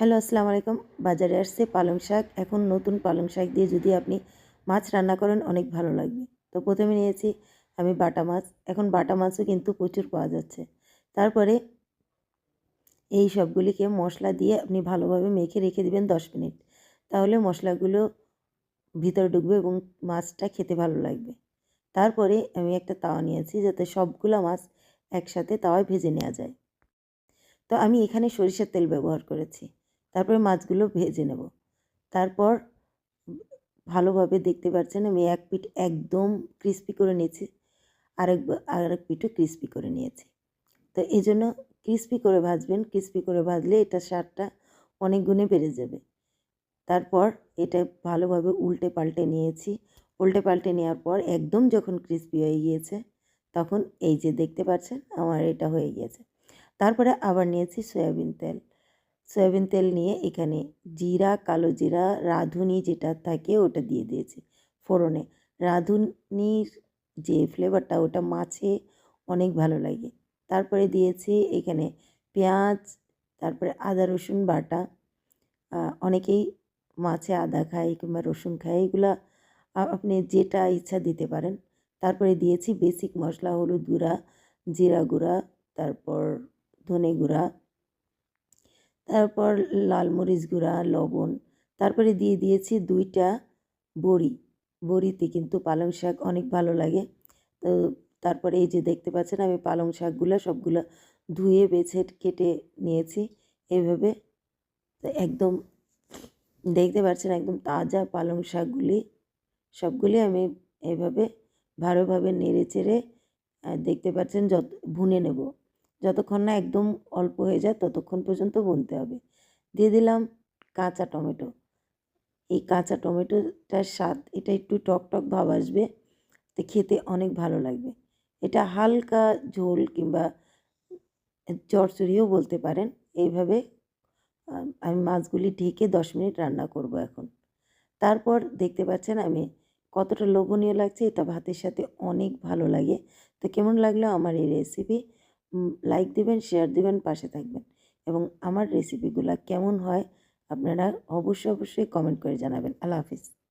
Hello, আসসালামু আলাইকুম। বাজারে আসছে পালং শাক। এখন নতুন পালং শাক দিয়ে যদি আপনি মাছ রান্না করেন, অনেক ভালো লাগবে। তো প্রথমে নিয়েছি আমি বাটা মাছ। এখন বাটা মাছও কিন্তু প্রচুর পাওয়া যাচ্ছে। তারপরে এই সবগুলিকে মশলা দিয়ে আপনি ভালোভাবে মেখে রেখে দিবেন দশ মিনিট। তাহলে মশলাগুলো ভিতরে ঢুকবে এবং মাছটা খেতে ভালো লাগবে। তারপরে আমি একটা তাওয়া নিয়েছি যাতে সবগুলো মাছ একসাথে তাওয়ায় ভেজে নেওয়া যায়। তো আমি এখানে সরিষার তেল ব্যবহার করেছি। তারপরে মাছগুলো ভেজে নেব। তারপর ভালোভাবে দেখতে পাচ্ছেন আমি এক পিঠ একদম ক্রিস্পি করে নিয়েছি, আরেক আরেক পিঠও ক্রিস্পি করে নিয়েছি। তো এই জন্য ক্রিস্পি করে ভাজবেন ক্রিস্পি করে ভাজলে এটা স্বাদটা অনেক গুণে বেড়ে যাবে। তারপর এটা ভালোভাবে উল্টে পাল্টে নিয়েছি। উল্টে পাল্টে নেওয়ার পর একদম যখন ক্রিস্পি হয়ে গিয়েছে, তখন এই যে দেখতে পাচ্ছেন আমার এটা হয়ে গিয়েছে। তারপরে আবার নিয়েছি সয়াবিন তেল। সয়াবিন তেল নিয়ে এখানে জিরা, কালো জিরা, রাঁধুনি যেটা থাকে ওটা দিয়ে দিয়েছি ফোড়নে। রাঁধুনির যে ফ্লেভারটা ওটা মাছে অনেক ভালো লাগে। তারপরে দিয়েছি এখানে পেঁয়াজ, তারপরে আদা, রসুন বাটা। অনেকেই মাছে আদা খায় কিংবা রসুন খায়, এগুলা আপনি যেটা ইচ্ছা দিতে পারেন। তারপরে দিয়েছি বেসিক মশলা, হলুদ গুঁড়া, জিরা গুঁড়া, তারপর ধনে গুঁড়া। তারপর লাল মরিচ গুঁড়া, লবণ, তারপরে দিয়ে দিয়েছি দুইটা বড়ি। বড়িতে কিন্তু পালং শাক অনেক ভালো লাগে। তো তারপরে এই যে দেখতে পাচ্ছেন, আমি পালং শাকগুলো সবগুলো ধুয়ে, বেছে, কেটে নিয়েছি এভাবে। তো একদম দেখতে পাচ্ছেন, একদম তাজা পালং শাকগুলি, সবগুলি আমি এভাবে ভালোভাবে নেড়ে চেড়ে দেখতে পাচ্ছেন যত, ভুনে নেব। যতক্ষণ না একদম অল্প হয়ে যায় ততক্ষণ পর্যন্ত বুনতে হবে। দিয়ে দিলাম কাঁচা টমেটো। এই কাঁচা টমেটোটার স্বাদ, এটা একটু টক টক ভাব আসবে, তো খেতে অনেক ভালো লাগবে। এটা হালকা ঝোল কিংবা চড়চড়িও বলতে পারেন। এইভাবে আমি মাছগুলি ঢেকে দশ মিনিট রান্না করব এখন। তারপর দেখতে পাচ্ছেন আমি কতটা লোভনীয় লাগছে, এটা ভাতের সাথে অনেক ভালো লাগে। তো কেমন লাগল আমার এই রেসিপি লাইক দিবেন শেয়ার দিবেন, পাশে থাকবেন। এবং আমার রেসিপিগুলো কেমন হয় আপনারা অবশ্যই অবশ্যই কমেন্ট করে জানাবেন। আল্লাহ হাফিজ।